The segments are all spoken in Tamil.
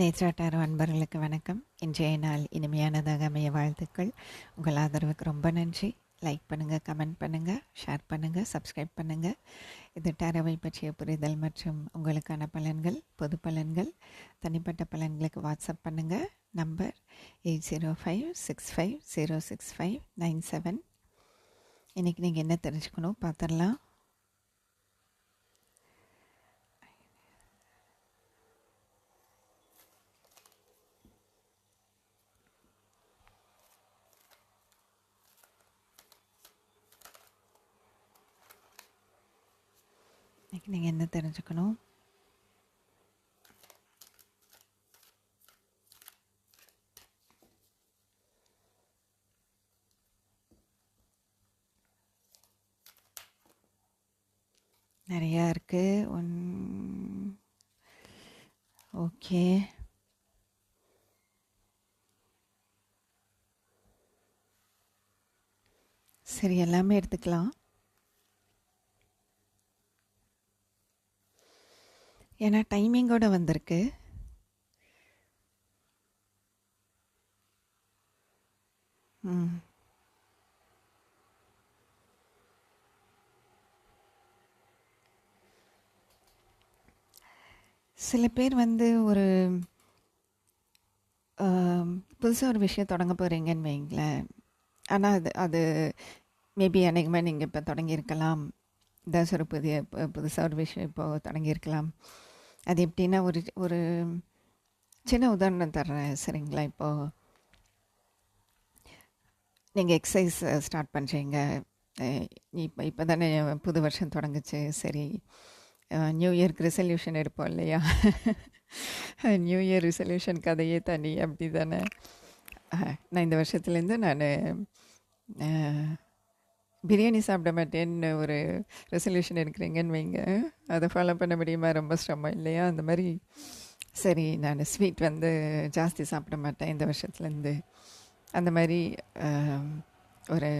நேத்ராட்டாரோ அன்பர்களுக்கு வணக்கம். இன்றைய நாள் இனிமையானதாக அமைய வாழ்த்துக்கள். உங்கள் ஆதரவுக்கு ரொம்ப நன்றி. லைக் பண்ணுங்கள் கமெண்ட் பண்ணுங்கள் ஷேர் பண்ணுங்கள் சப்ஸ்கிரைப் பண்ணுங்கள் இது டேரோவை பற்றிய புரிதல் மற்றும் உங்களுக்கான பலன்கள் பொது பலன்கள் தனிப்பட்ட பலன்களுக்கு வாட்ஸ்அப் பண்ணுங்கள் number eight zero five six five zero six five nine seven இன்றைக்கி நீங்கள் என்ன தெரிஞ்சுக்கணும்? பார்த்துடலாம். இன்னைக்கு நீங்கள் என்ன தெரிஞ்சுக்கணும்? நிறையா இருக்குது ஒன் ஓகே. சரி எல்லாமே எடுத்துக்கலாம். ஏன்னா டைமிங்கோட வந்திருக்கு. ம். சில பேர் வந்து ஒரு புதுசாக ஒரு விஷயம் தொடங்க போகிறீங்கன்னு வைங்களேன். ஆனால் அது அது மேபி அன்றைக்குமே நீங்கள் இப்போ தொடங்கியிருக்கலாம். ஏதாச்சும் ஒரு புதிய புதுசாக ஒரு விஷயம் இப்போது தொடங்கியிருக்கலாம். அது எப்படின்னா ஒரு ஒரு சின்ன உதாரணம் தர்றேன். சரிங்களா? இப்போது நீங்கள் எக்ஸசைஸ் ஸ்டார்ட் பண்ணுறீங்க இப்போ இப்போ தானே புது வருஷம் தொடங்குச்சு. சரி. நியூ இயர்க்கு ரிசல்யூஷன் எடுப்போம் இல்லையா? நியூ இயர் ரிசல்யூஷன் கதையே தனி அப்படி தானே நான் இந்த வருஷத்துலேருந்து நான் பிரியாணி சாப்பிட மாட்டேன்னு ஒரு ரெசல்யூஷன் எடுக்கிறீங்கன்னு வைங்க. அதை ஃபாலோ பண்ண முடியுமா? ரொம்ப சிரமம் இல்லையா? அந்த மாதிரி சரி நான் ஸ்வீட் வந்து ஜாஸ்தி சாப்பிட மாட்டேன் இந்த வருஷத்துலேருந்து. அந்த மாதிரி ஒரு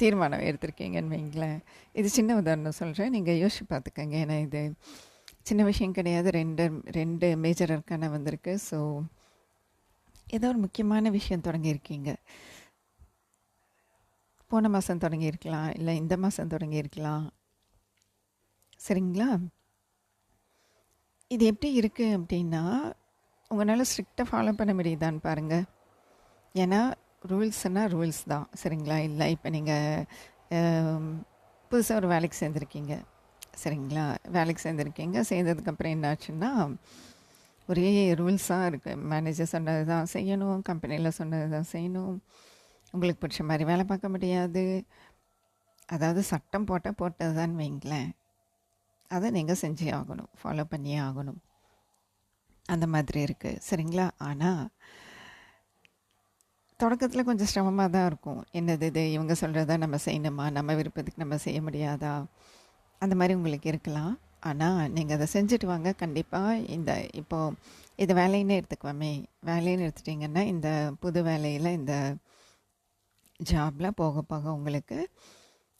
தீர்மானம் எடுத்திருக்கீங்கன்னு வைங்களேன். இது சின்ன உதாரணம் சொல்கிறேன் நீங்கள் யோசிச்சு பார்த்துக்கோங்க. ஏன்னா இது சின்ன விஷயம் கிடையாது. ரெண்டு ரெண்டு மேஜர் இருக்கான வந்திருக்கு. ஸோ ஏதோ ஒரு முக்கியமான விஷயம் தொடங்கியிருக்கீங்க. போன மாதம் தொடங்கியிருக்கலாம் இல்லை இந்த மாதம் தொடங்கியிருக்கலாம். சரிங்களா? இது எப்படி இருக்குது அப்படின்னா உங்களால் ஸ்ட்ரிக்டாக ஃபாலோ பண்ண முடியுதான்னு பாருங்கள் ஏன்னா ரூல்ஸ்னால் ரூல்ஸ் தான். சரிங்களா? இல்லை இப்போ நீங்கள் புதுசாக ஒரு வேலைக்கு சேர்ந்துருக்கீங்க. சரிங்களா? வேலைக்கு சேர்ந்துருக்கீங்க சேர்ந்ததுக்கப்புறம் என்னாச்சுன்னா ஒரே ரூல்ஸாக இருக்குது மேனேஜர் சொன்னது தான் செய்யணும் கம்பெனியில் சொன்னது தான் செய்யணும். உங்களுக்கு பிடிச்ச மாதிரி வேலை பார்க்க முடியாது. அதாவது சட்டம் போட்டால் போட்டது தான் வைங்களேன். அதை நீங்கள் செஞ்சே ஆகணும். ஃபாலோ பண்ணியே ஆகணும். அந்த மாதிரி இருக்குது சரிங்களா? ஆனால் தொடக்கத்தில் கொஞ்சம் சிரமமாக தான் இருக்கும். என்னது இது? இவங்க சொல்கிறத நம்ம செய்யணுமா? நம்ம விருப்பத்துக்கு நம்ம செய்ய முடியாதா? அந்த மாதிரி உங்களுக்கு இருக்கலாம். ஆனால் நீங்கள் அதை செஞ்சுட்டு வாங்க. கண்டிப்பாக இந்த இப்போது இது வேலைன்னு எடுத்துக்குவோமே. வேலைன்னு எடுத்துட்டிங்கன்னா இந்த புது வேலையில் இந்த ஜாபில் போக போக உங்களுக்கு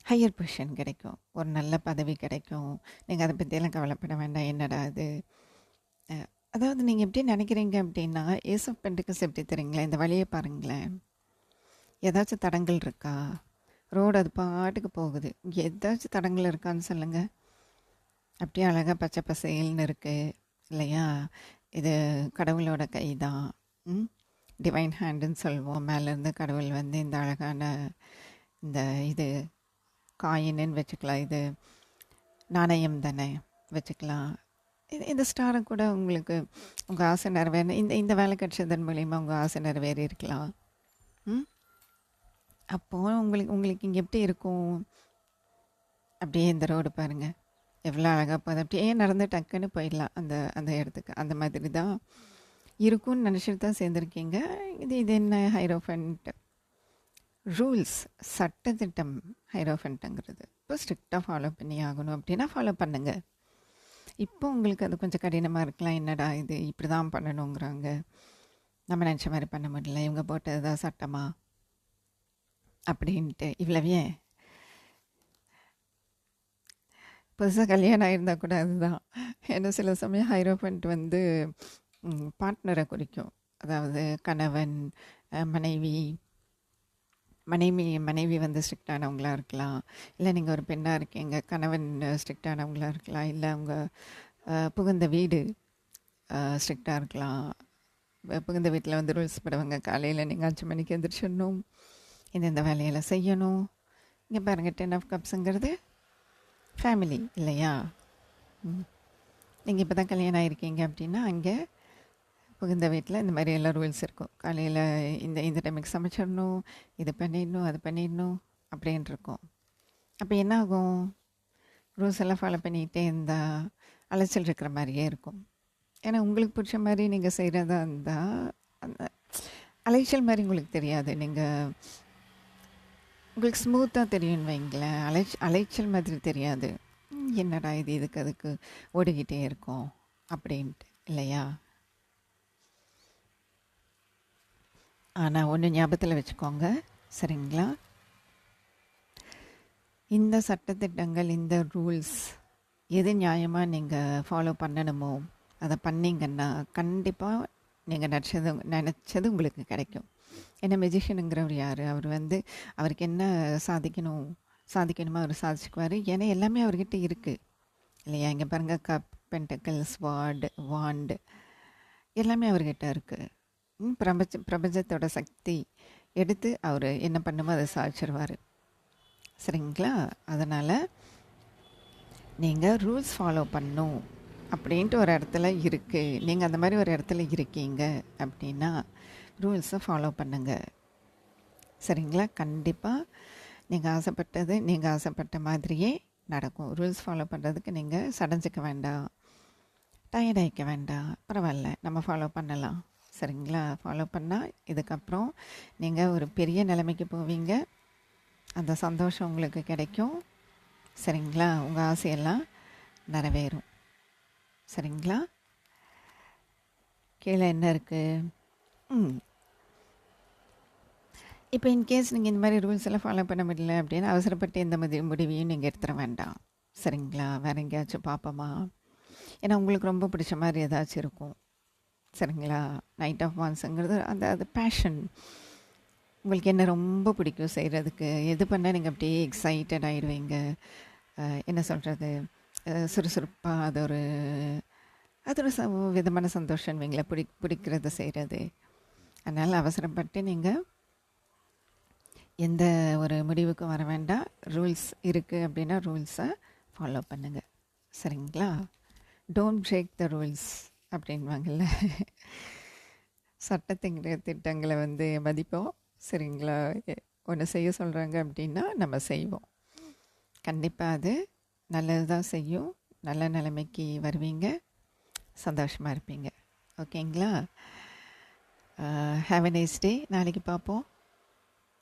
ஹையர் பொசிஷன் கிடைக்கும். ஒரு நல்ல பதவி கிடைக்கும். நீங்கள் அதை பற்றியெல்லாம் கவலைப்பட வேண்டாம். என்னடா அது அதாவது நீங்கள் எப்படி நினைக்கிறீங்க அப்படின்னா ஏசப் பெண்டுக்கஸ் எப்படி தெரியுங்களா? இந்த வழியை பாருங்களேன். ஏதாச்சும் தடங்கள் இருக்கா? ரோடு அது பாட்டுக்கு போகுது. ஏதாச்சும் தடங்கள் இருக்கான்னு சொல்லுங்கள் அப்படியே அழகாக பச்சை பசேல்னு இருக்குது இல்லையா? இது கடவுளோட கை தான் ம்? டிவைன் ஹேண்டுன்னு சொல்லுவோம். மேலேருந்து கடவுள் வந்து இந்த அழகான இந்த இது காயின்னு வச்சுக்கலாம். இது நாணயம் தானே வச்சுக்கலாம். இது இந்த ஸ்டாரை கூட உங்களுக்கு உங்கள் ஆசை நிறைவேற இந்த இந்த வேலை கிடச்சதன் மூலிமா உங்கள் ஆசை நிறைவேறி இருக்கலாம் ம்? அப்போது உங்களுக்கு உங்களுக்கு இங்கே எப்படி இருக்கும்? அப்படியே இந்த ரோடு பாருங்கள் எவ்வளோ அழகாக போகுது. அப்படியே நடந்து டக்குன்னு போயிடலாம். அந்த அந்த இடத்துக்கு. அந்த மாதிரி தான் இருக்கும்னு நினச்சிட்டு தான் சேர்ந்துருக்கீங்க. இது இது என்ன ஹைரோஃபண்ட்? ரூல்ஸ் சட்டத்திட்டம் ஹைரோஃபண்ட்டுங்கிறது இப்போ ஸ்ட்ரிக்டாக ஃபாலோ பண்ணி ஆகணும் அப்படின்னா ஃபாலோ பண்ணுங்கள் இப்போ உங்களுக்கு அது கொஞ்சம் கடினமாக இருக்கலாம். என்னடா இது? இப்படி தான் பண்ணணுங்கிறாங்க. நம்ம நினச்ச மாதிரி பண்ண முடியல. இவங்க போட்டது தான் சட்டமா? அப்படின்ட்டு. இவ்வளவே புதுசாக கல்யாணம் ஆயிருந்தால் கூட அதுதான். ஏன்னா சில சமயம் ஹைரோஃபண்ட் வந்து பார்ட்னரை குறிக்கும். அதாவது கணவன் மனைவி மனைவி மனைவி வந்து ஸ்ட்ரிக்டானவங்களாக இருக்கலாம். இல்லை நீங்கள் ஒரு பெண்ணாக இருக்கீங்க கணவன் ஸ்ட்ரிக்டானவங்களாக இருக்கலாம். இல்லை அவங்க புகுந்த வீடு ஸ்ட்ரிக்டாக இருக்கலாம். புகுந்த வீட்டில் வந்து ரூல்ஸ் படுவாங்க. காலையில் நீங்கள் அஞ்சு மணிக்கு எந்திரிச்சிடணும். இந்தந்த வேலையெல்லாம் செய்யணும். இங்கே பாருங்கள் டென் ஆஃப் கப்ஸுங்கிறது ஃபேமிலி இல்லையா? நீங்கள் இப்போ தான் கல்யாணம் ஆகிருக்கீங்க அப்படின்னா அங்கே புகுந்த வீட்டில் இந்த மாதிரி எல்லாம் ரூல்ஸ் இருக்கும். காலையில் இந்த இந்த டைமுக்கு சமைச்சிடணும் இது பண்ணிடணும் அது பண்ணிடணும் அப்படின்ட்டு இருக்கும். அப்போ என்ன ஆகும்? ரூல்ஸ் எல்லாம் ஃபாலோ பண்ணிக்கிட்டே இருந்தால் அலைச்சல் இருக்கிற மாதிரியே இருக்கும். ஏன்னா உங்களுக்கு பிடிச்ச மாதிரி நீங்கள் செய்கிறதா இருந்தால் அந்த அலைச்சல் மாதிரி உங்களுக்கு தெரியாது. நீங்கள் உங்களுக்கு ஸ்மூத்தாக தெரியும்னு வைங்களேன். அலைச் அலைச்சல் மாதிரி தெரியாது. என்னடா இது இதுக்கு அதுக்கு ஓடிக்கிட்டே இருக்கும் அப்படின்ட்டு இல்லையா? ஆனால் ஒன்று ஞாபகத்தில் வச்சுக்கோங்க. சரிங்களா? இந்த சட்டத்திட்டங்கள் இந்த ரூல்ஸ் எது நியாயமாக நீங்கள் ஃபாலோ பண்ணணுமோ அதை பண்ணீங்கன்னா கண்டிப்பாக நீங்கள் நினச்சது நினச்சது உங்களுக்கு கிடைக்கும். ஏன்னா மெஜிஷியனுங்கிறவர் யார்? அவர் வந்து அவருக்கு என்ன சாதிக்கணும் சாதிக்கணுமோ? அவர் சாதிச்சுக்குவார். ஏன்னா எல்லாமே அவர்கிட்ட இருக்குது இல்லையா? இங்கே பாருங்கள் கப் பென்டக்கல்ஸ் வார்டு வாண்டு எல்லாமே அவர்கிட்ட இருக்குது பிரபஞ்ச பிரபஞ்சத்தோட சக்தி எடுத்து அவர் என்ன பண்ணுமோ அதை சாதிச்சிருவார். சரிங்களா? அதனால் நீங்கள் ரூல்ஸ் ஃபாலோ பண்ணும் அப்படின்ட்டு ஒரு இடத்துல இருக்குது நீங்கள் அந்த மாதிரி ஒரு இடத்துல இருக்கீங்க அப்படின்னா ரூல்ஸை ஃபாலோ பண்ணுங்கள் சரிங்களா? கண்டிப்பாக நீங்கள் ஆசைப்பட்டது நீங்கள் ஆசைப்பட்ட மாதிரியே நடக்கும். ரூல்ஸ் ஃபாலோ பண்ணுறதுக்கு நீங்கள் சடைஞ்சிக்க வேண்டாம் டயர்ட் ஆகிக்க வேண்டாம். பரவாயில்ல நம்ம ஃபாலோ பண்ணலாம். சரிங்களா? ஃபாலோ பண்ணால் இதுக்கப்புறம் நீங்கள் ஒரு பெரிய நிலைமைக்கு போவீங்க. அந்த சந்தோஷம் உங்களுக்கு கிடைக்கும். சரிங்களா? உங்கள் ஆசையெல்லாம் நிறைவேறும். சரிங்களா? கீழே என்ன இருக்குது ம். இப்போ இன்கேஸ் நீங்கள் இந்த மாதிரி ரூல்ஸ் எல்லாம் ஃபாலோ பண்ண முடியல அப்படின்னு அவசரப்பட்டு எந்த மாதிரி முடிவையும் நீங்கள் எடுத்துட வேண்டாம். சரிங்களா? வேறு எங்கேயாச்சும் பார்ப்போமா? ஏன்னா உங்களுக்கு ரொம்ப பிடிச்ச மாதிரி ஏதாச்சும் இருக்கும். சரிங்களா? நைட் ஆஃப் வான்ஸுங்கிறது அந்த அது பேஷன் உங்களுக்கு என்ன ரொம்ப பிடிக்கும் செய்கிறதுக்கு எது பண்ணால் நீங்கள் அப்படியே எக்ஸைட்டட் ஆயிடுவீங்க? என்ன சொல்கிறது சுறுசுறுப்பாக அது ஒரு அது ஒரு ச விதமான சந்தோஷம் வைங்களேன் பிடி பிடிக்கிறத செய்கிறது அதனால் அவசரப்பட்டு நீங்கள் எந்த ஒரு முடிவுக்கும் வர வேண்டாம். ரூல்ஸ் இருக்குது அப்படின்னா ரூல்ஸை ஃபாலோ பண்ணுங்கள் சரிங்களா? டோன்ட் பிரேக் த ரூல்ஸ் அப்படின்வாங்கள்ல சட்டத்திங்கிற திட்டங்களை வந்து மதிப்போம். சரிங்களா? ஒன்று செய்ய சொல்கிறாங்க அப்படின்னா நம்ம செய்வோம். கண்டிப்பாக அது நல்லது தான் செய்யும். நல்ல நிலைமைக்கு வருவீங்க. சந்தோஷமாக இருப்பீங்க. ஓகேங்களா? ஹாவ் நைஸ் டே நாளைக்கு பார்ப்போம்.